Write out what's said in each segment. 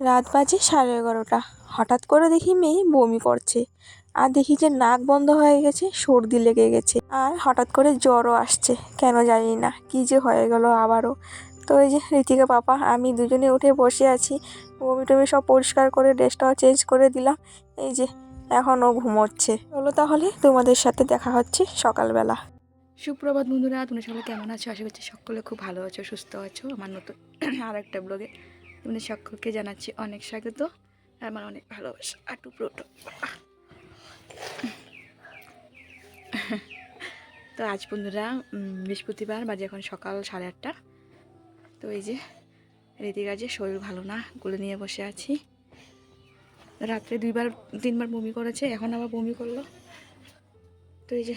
রাত বাজে সাড়ে এগারোটা। হঠাৎ করে দেখি মেয়ে বমি করছে। আর দেখি যে নাক বন্ধ হয়ে গেছে, সর্দি লেগে গেছে। আর হঠাৎ করে জ্বরও আসছে, কেন জানি না, কী যে হয়ে গেল আবারও। তো এই যে ঋতিকা পাপা, আমি দুজনে উঠে বসে আছি। বমি টমি সব পরিষ্কার করে, ড্রেসটাও চেঞ্জ করে দিলাম। এই যে, এখন ও ঘুমোচ্ছে। চলো তাহলে তোমাদের সাথে দেখা হচ্ছে সকালবেলা। সুপ্রভাত বন্ধুরা তুমি সকলে কেমন আছো? আশা করছি সকলে খুব ভালো আছো, সুস্থ আছো। আমার নতুন আর একটা ব্লগে তুমি সকলকে জানাচ্ছি অনেক স্বাগত। আমার অনেক ভালোবাসা, আটু প্রোটো। তো আজ বন্ধুরা বৃহস্পতিবার, বাজে এখন সকাল সাড়ে আটটা। তো এই যে ঋতিকা যে শরীর ভালো না গুলে নিয়ে বসে আছি। রাত্রে দুইবার, তিনবার বমি করেছে, এখন আবার বমি করল। তো এই যে,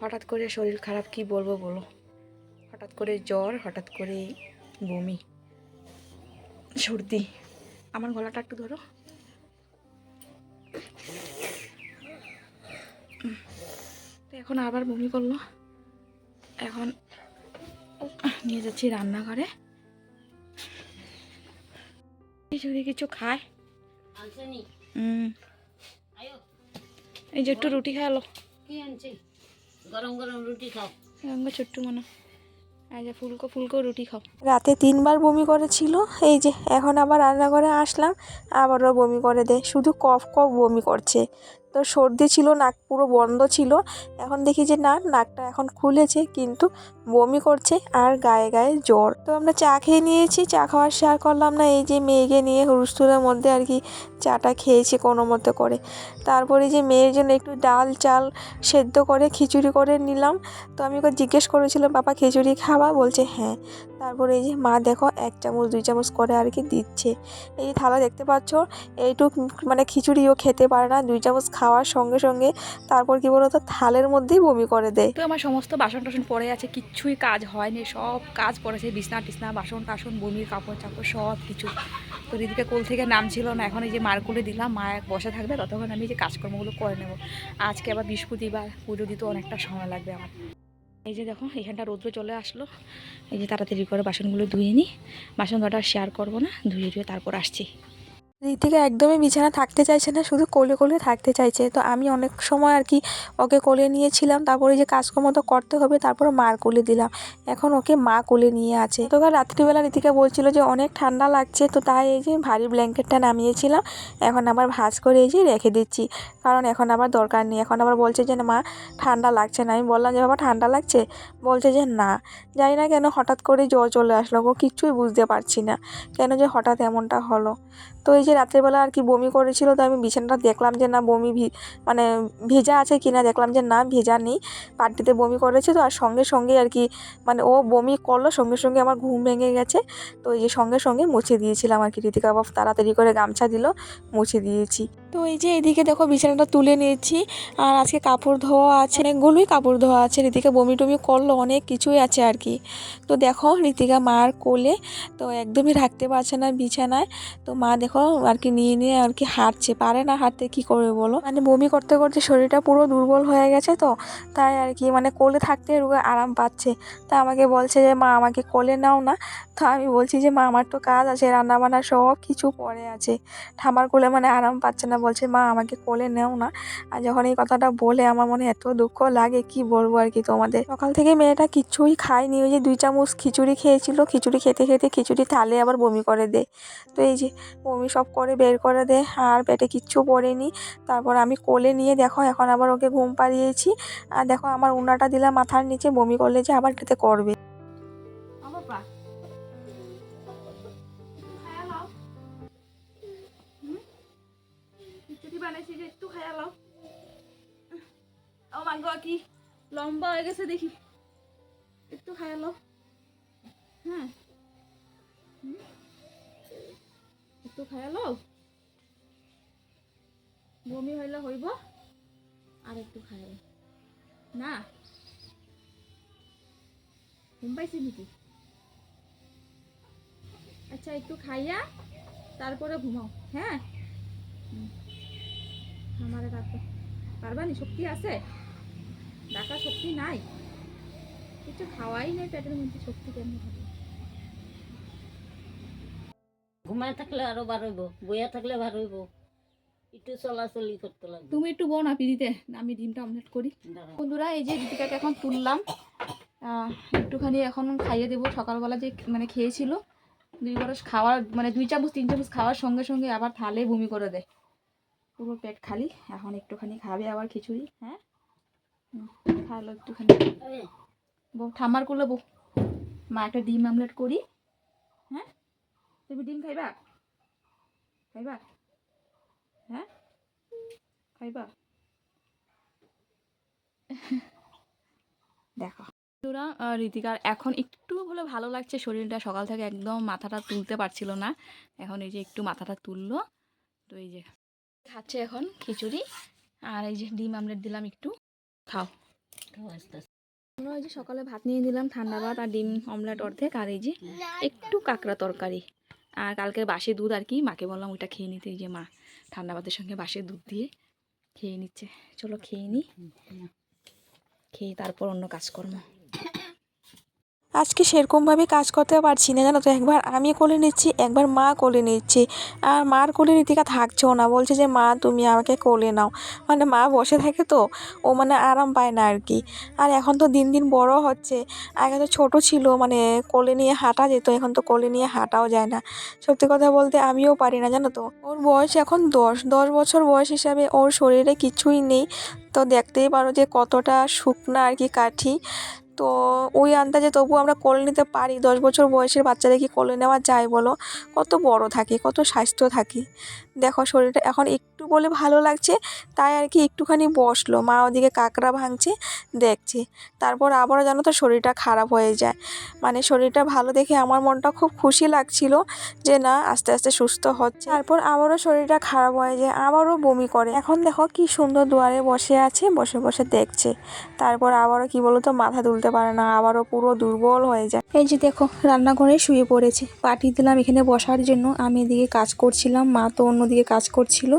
হঠাৎ করে শরীর খারাপ, কি বলব বলো? হঠাৎ করে জ্বর, হঠাৎ করে বমি। সর্দি। আমার গলাটা একটু ধরো। তো এখন আবার বমি করল। এখন নিয়ে যাচ্ছি রান্নাঘরে। খিচুড়ি কিছু খায়। হুম। এই যে একটু রুটি খাওয়ালো। গরম গরম রুটি খাও। ছোট্ট মনে। যে ফুলকো ফুলকো রুটি খাও। রাতে তিনবার বমি করেছিল, এই যে এখন আবার রান্নাঘরে আসলাম, আবারও বমি করে দেয় শুধু কফ কফ বমি করছে। তো সর্দি ছিল, নাক পুরো বন্ধ ছিল। এখন দেখি যে না, নাকটা এখন খুলেছে, কিন্তু বমি করছে আর গায়ে গায়ে জ্বর। তো আমরা চা খেয়ে নিয়েছি, চা খাওয়ার শেয়ার করলাম না, এই যে মেয়েকে নিয়ে হুলস্থুলের মধ্যে আর কি চাটা খেয়েছি কোনো মতো করে। তারপরে যে মেয়ের জন্য একটু ডাল, চাল সেদ্ধ করে, খিচুড়ি করে নিলাম। তো আমি ওকে জিজ্ঞেস করেছিলাম, বাবা, খিচুড়ি খাওয়া বলছে হ্যাঁ। তারপরে এই যে মা দেখো, এক চামচ, দুই চামচ করে আর কি দিচ্ছে। এই থালা দেখতে পাচ্ছ, এইটুক মানে খিচুড়িও খেতে পারে না, দুই চামচ খাওয়ার সঙ্গে সঙ্গে তারপর কি বলতো, থালের মধ্যেই বমি করে দেয়। তো আমার সমস্ত বাসন টাসন পড়ে আছে, কিচ্ছুই কাজ হয়নি, সব কাজ পড়েছে বিছনা টিছনা, বাসন টাসন, বমির কাপড় চাপড়, সব কিছু। তো দিদিকে কোল থেকে নাম ছিল না, এখন এই যে মার কোলে দিলাম, মা বসে থাকবে, ততক্ষণ আমি যে কাজকর্মগুলো করে নেব। আজকে আবার বৃহস্পতিবার, পুজো দিতে অনেকটা সময় লাগবে আমার। এই যে দেখো, এখানটা রৌদ্র চলে আসলো। এই যে তাড়াতাড়ি করে বাসনগুলো ধুয়ে নিই। বাসন ধোয়াটা শেয়ার করব না, ধুয়ে ধুয়ে তারপর আসছি। ঋতিকা একদমই বিছানা থাকতে চাইছে না, শুধু কোলে কোলে থাকতে চাইছে। তো আমি অনেক সময় আর কি ওকে কোলে নিয়েছিলাম, তারপরে যে কাজকর্ম তো করতে হবে তারপরে মার কোলে দিলাম। এখন ওকে মা কোলে নিয়ে আছে। তো রাত্রিবেলা ঋতিকা বলছিল যে, অনেক ঠান্ডা লাগছে। তো তাই এই যে ভারী ব্ল্যাঙ্কেটটা নামিয়েছিলাম। এখন আবার ভাজ করে এই যে রেখে দিচ্ছি। কারণ এখন আবার দরকার নেই। এখন আবার বলছে যে, মা, ঠান্ডা লাগছে না। আমি বললাম যে, বাবা, ঠান্ডা লাগছে? বলছে যে, না। জানি না কেন হঠাৎ করে জ্বর চলে আসলো ও কিচ্ছুই বুঝতে পারছি না। কেন যে হঠাৎ এমনটা হলো। তো এই যে রাত্রেবেলা আর কি বমি করেছিল তো আমি বিছানাটা দেখলাম যে না বমি মানে ভেজা আছে কি না দেখলাম যে না ভেজা নেই। পাটিতে বমি করেছে তো, আর সঙ্গে সঙ্গে আর কি মানে ও বমি করল, সঙ্গে সঙ্গে আমার ঘুম ভেঙে গেছে। তো এই যে সঙ্গে সঙ্গে মুছে দিয়েছিলাম আর কি ঋতিকা বাবা তাড়াতাড়ি করে গামছা দিল, মুছে দিয়েছি। তো এই যে এদিকে দেখো বিছানাটা তুলে নিয়েছি, আর আজকে কাপড় ধোয়া আছে, অনেকগুলোই কাপড় ধোয়া আছে ঋতিকা বমি টমি করল, অনেক কিছুই আছে আর কি। তো দেখো ঋতিকা মার কোলে, তো একদমই রাখতে পারছে না বিছানায়। তো মা দেখো আর কি নিয়ে নিয়ে আর কি হাঁটছে। পারে না হাঁটতে, কি করবে বলো? মানে বমি করতে করতে শরীরটা পুরো দুর্বল হয়ে গেছে তো, তাই আর কি মানে কোলে থাকতে রুগে আরাম পাচ্ছে। তা আমাকে বলছে যে, মা, আমাকে কোলে নাও না। তো আমি বলছি যে, মা, আমার তো কাজ আছে রান্না বান্না সব কিছু পরে আছে। ঠামার কোলে মানে আরাম পাচ্ছে না। বলছে, মা, আমাকে কোলে নেও না। আর যখন এই কথাটা বলে, আমার মনে এত দুঃখ লাগে, কি বলব আর কি তোমাদের। সকাল থেকে মেয়েটা কিচ্ছুই খায়নি। ওই যে দুই চামচ খিচুড়ি খেয়েছিল। খিচুড়ি খেতে খেতে খিচুড়ি থালে আবার বমি করে দেয় তো এই যে বমি সব করে বের করে দে। আর পেটে কিচ্ছু পড়েনি। তারপর আমি কোলে নিয়ে দেখো, এখন আবার ওকে ঘুম পাড়িয়েছি। আর দেখো আমার উনাটা দিলাম মাথার নিচে, বমি করলে যে আবার খেতে করবে। লম্বা হয়ে গেছে দেখি। একটু খাইয়া হ্যাঁ একটু খাইয়া লাও বমি হইলে হইব, আর একটু লাও। না। ঘুম পাইছি নাকি? আচ্ছা একটু খাইয়া তারপরে ঘুমাও হ্যাঁ? আমারে ডাকো। পারবানি শক্তি আছে? ডাকা শক্তি নাই। কিছু খাওয়াই নেই পেটের মধ্যে শক্তি কেমন হবে? ঘুমায় থাকলে আরও বার হইব বইয়া থাকলে বার হইব। একটু চলাচলি করতে লাগবে। তুমি একটু বো না পিড়িতে আমি ডিমটা অমলেট করি। বন্ধুরা এই যে ঋতিকাকে এখন তুললাম একটুখানি এখন খাইয়ে দেবো। সকালবেলা যে মানে খেয়েছিল দুই বরস খাওয়ার মানে দুই চামচ তিন চামচ খাওয়ার সঙ্গে সঙ্গে আবার থালে বমি করে দেয়। পুরো পেট খালি এখন একটুখানি খাবে আবার খিচুড়ি হ্যাঁ? খালো একটুখানি। বউ ঠাম্মার করলে বউ। মা একটা ডিম আমলেট করি হ্যাঁ? তুমি ডিম খাইবা? খাইবা? হ্যাঁ? খাইবা? দেখো। বন্ধুরা আহ, ঋতিকার এখন একটু হলে ভালো লাগছে শরীরটা সকাল থেকে একদম মাথাটা তুলতে পারছিল না। এখন এই যে একটু মাথাটা তুললো তো এই যে খাচ্ছে এখন খিচুড়ি। আর এই যে ডিম আমলেট দিলাম একটু খাও। খাও আস্তে আস্তে। আমরা ওই যে সকালে ভাত নিয়ে নিলাম ঠান্ডা ভাত আর ডিম অমলেট অর্ধেক। আর এই যে একটু কাঁকড়া তরকারি। আর কালকে বাসি দুধ আর কি মাকে বললাম ওইটা খেয়ে নিতে এই যে মা ঠান্ডা ভাতের সঙ্গে বাসি দুধ দিয়ে খেয়ে নিচ্ছে। চলো খেয়ে নিই খেয়ে তারপর অন্য কাজকর্ম। আজকে সেরকমভাবে কাজ করতে পারছি না, জানো তো? একবার আমি কোলে নিচ্ছি, একবার মা কোলে নিচ্ছি। আর মার কোলে রীতিকা থাকছেও না, বলছে যে, মা, তুমি আমাকে কোলে নাও। মানে মা বসে থাকে তো, ও মানে আরাম পায় না আর কি। আর এখন তো দিন দিন বড় হচ্ছে, আগে তো ছোট ছিল মানে কোলে নিয়ে হাঁটা যেত, এখন তো কোলে নিয়ে হাঁটাও যায় না। সত্যি কথা বলতে আমিও পারি না, জানো তো? ওর বয়স এখন দশ দশ বছর বয়স হিসাবে ওর শরীরে কিছুই নেই। তো দেখতেই পারো যে কতটা শুকনা আর কি কাঠি। তো ওই আন্দাজে তবু আমরা কোলে নিতে পারি। দশ বছর বয়সের বাচ্চাদের কি কোলে নেওয়া যায় বলো। কত বড় থাকে, কত স্বাস্থ্য থাকে। দেখো শরীরটা এখন বলে ভালো লাগছে। তাই আর কি একটুখানি বসল। মা ওদিকে কাঁকড়া ভাঙছে, দেখছে। তারপর আবারও জানো তো শরীরটা খারাপ হয়ে যায়। মানে শরীরটা ভালো দেখে আমার মনটা খুব খুশি লাগছিল যে না, আস্তে আস্তে সুস্থ হচ্ছে। তারপর আবারও শরীরটা খারাপ হয়ে যায়, আবারও বমি করে। এখন দেখো কি সুন্দর দুয়ারে বসে আছে, বসে বসে দেখছে। তারপর আবারও কি বলতো, মাথা তুলতে পারে না, আবারও পুরো দুর্বল হয়ে যায়। এই যে দেখো, রান্নাঘরে শুয়ে পড়েছে। পাঠিয়ে দিলাম এখানে বসার জন্য। আমি এদিকে কাজ করছিলাম, মা তো অন্যদিকে কাজ করছিল।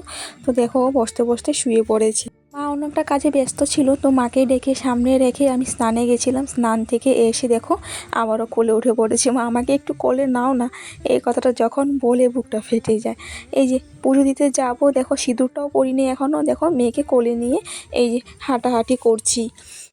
তো দেখো, বসতে বসতে শুয়ে পড়েছে। মা অন্য একটা কাজে ব্যস্ত ছিল, তো মাকে ডেকে সামনে রেখে আমি স্নানে গেছিলাম। স্নান থেকে এসে দেখো, আবারও কোলে উঠে পড়েছে। মা, আমাকে একটু কোলে নাও না। এই কথাটা যখন বলে বুকটা ফেটে যায়। এই যে পুজো দিতে যাব, দেখো সিঁদুরটাও পরিনি এখনও দেখো মেয়েকে কোলে নিয়ে এই যে হাঁটাহাঁটি করছি।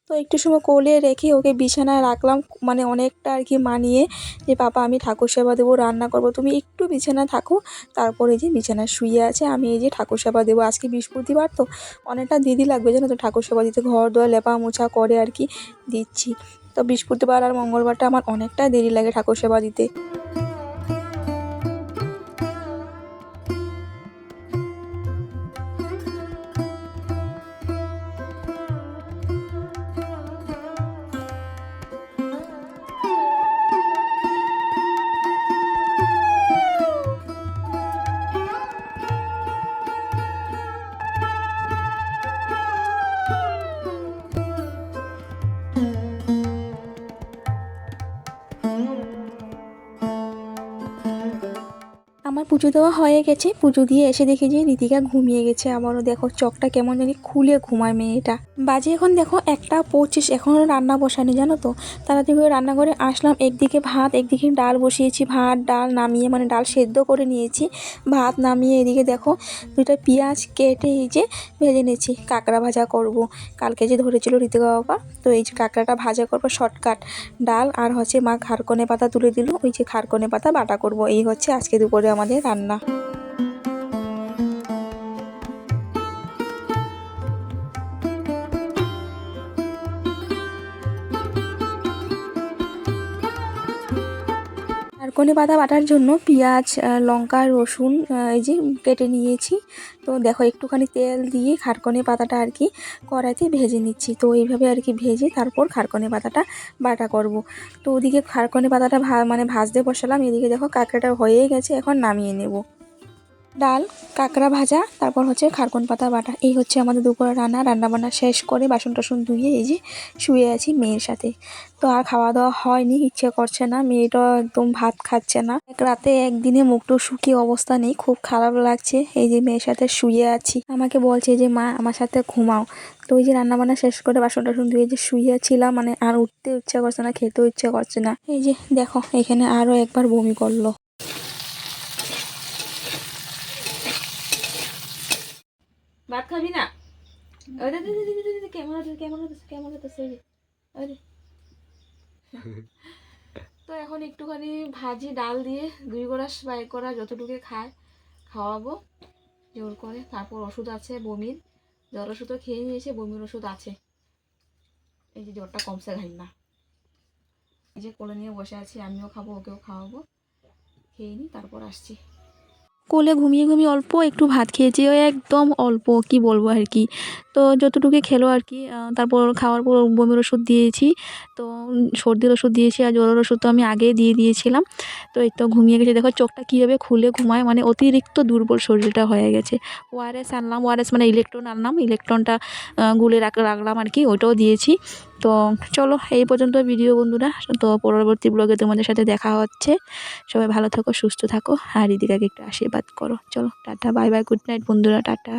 তো একটু সময় কোলে রেখে ওকে বিছানায় রাখলাম মানে অনেকটা আর কি মানিয়ে যে বাবা আমি ঠাকুর সেবা দেবো, রান্না করব। তুমি একটু বিছানায় থাকো, তারপরে যে বিছানায় শুয়ে আছে, আমি এই যে ঠাকুর সেবা দেবো। আজকে বৃহস্পতিবার তো অনেকটা দিদি লাগবে জানো তো, ঠাকুর সেবা দিতে। ঘর দোয়া লেপা মোছা করে আর কি দিচ্ছি। তো বৃহস্পতিবার আর মঙ্গলবারটা আমার অনেকটা দেরি লাগে ঠাকুর সেবা দিতে। পুজো দেওয়া হয়ে গেছে। পুজো দিয়ে এসে দেখি যে রীতিকা ঘুমিয়ে গেছে। আবারও দেখো চকটা কেমন জানি খুলে ঘুমায় মেয়েটা। বাজে এখন দেখো একটা পঁচিশ এখনও রান্না বসানি জানো তো? তাড়াতাড়ি করে রান্নাঘরে আসলাম। একদিকে ভাত, একদিকে ডাল বসিয়েছি। ভাত, ডাল নামিয়ে মানে ডাল সেদ্ধ করে নিয়েছি। ভাত নামিয়ে এদিকে দেখো দুইটা পেঁয়াজ কেটে এই যে ভেজে নিয়েছি। কাঁকড়া ভাজা করব। কালকে যে ধরেছিল ঋতিকা বাবা, তো এই যে কাঁকড়াটা ভাজা করব শর্টকাট। ডাল আর হচ্ছে মা খারকনে পাতা তুলে দিল। ওই যে খারকনে পাতা বাটা করব। এই হচ্ছে আজকে দুপুরে আমাদের রান্না। খারকনে পাতা বাটার জন্য পেঁয়াজ লঙ্কা, রসুন এই যে কেটে নিয়েছি। তো দেখো, একটুখানি তেল দিয়ে খারকনে পাতাটা আর কি কড়াইতে ভেজে নিচ্ছি। তো এইভাবে আর কি ভেজে তারপর খারকনে পাতাটা বাটা করব। তো ওদিকে খারকনে পাতাটা ভা মানে ভাজতে বসালাম। এদিকে দেখো কাঁকড়াটা হয়ে গেছে, এখন নামিয়ে নেব। ডাল, কাঁকড়া ভাজা, তারপর হচ্ছে খারকন পাতা বাটা। এই হচ্ছে আমাদের দুপুরে রান্না। রান্না বান্না শেষ করে বাসন টাসন ধুয়ে এই যে শুয়ে আছি মেয়ের সাথে। তো আর খাওয়া দাওয়া হয়নি, ইচ্ছে করছে না। মেয়েটা একদম ভাত খাচ্ছে না। এক রাতে একদিনে মুখটো শুকিয়ে অবস্থা নেই, খুব খারাপ লাগছে। এই যে মেয়ের সাথে শুয়ে আছি। আমাকে বলছে যে, মা, আমার সাথে ঘুমাও। তো ওই যে রান্না বান্না শেষ করে বাসন টাসন ধুয়ে যে শুয়েছিলাম মানে আর উঠতে ইচ্ছা করছে না, খেতেও ইচ্ছা করছে না। এই যে দেখো, এখানে আরও একবার বমি করল। ভাত খাবি না? ক্যামেরা ক্যামেরা দে, সেই যে, ওই দে। তো এখন একটুখানি ভাজি ডাল দিয়ে দুই গোড়া বা এক গোড়া যতটুকু খায় খাওয়াবো জোর করে। তারপর ওষুধ আছে বমির। জ্বর ওষুধও খেয়ে নিয়েছে বমির ওষুধ আছে। এই যে জ্বরটা কমছে ঘাই না। এই যে কোলে নিয়ে বসে আছি আমিও খাব ওকেও খাওয়াবো। খেয়ে নিই তারপর আসছি। কোলে ঘুমিয়ে ঘুমিয়ে অল্প একটু ভাত খেয়েছি, ওই একদম অল্প, কি বলব আর কি। তো যতটুকু খেলো আর কি তারপর খাওয়ার পর বমির ওষুধ দিয়েছি, তো সর্দির ওষুধ দিয়েছি আর জ্বরের ওষুধ তো আমি আগেই দিয়ে দিয়েছিলাম। তো এই তো ঘুমিয়ে গেছে, দেখো চোখটা কীভাবে খুলে ঘুমায় মানে অতিরিক্ত দুর্বল শরীরটা হয়ে গেছে। ওআরএস আনলাম ওআরএস মানে ইলেকট্রন আনলাম ইলেকট্রনটা গুলে রাখ, রাখলাম আর কি, ওইটাও দিয়েছি। তো চলো, এই পর্যন্ত ভিডিও বন্ধুরা। তো পরবর্তী ব্লগে তোমাদের সাথে দেখা হচ্ছে। সবাই ভালো থাকো, সুস্থ থাকো, আর এদিকে একটু আশীর্বাদ করো। চলো, tata bye bye good night বন্ধুরা, টাটা।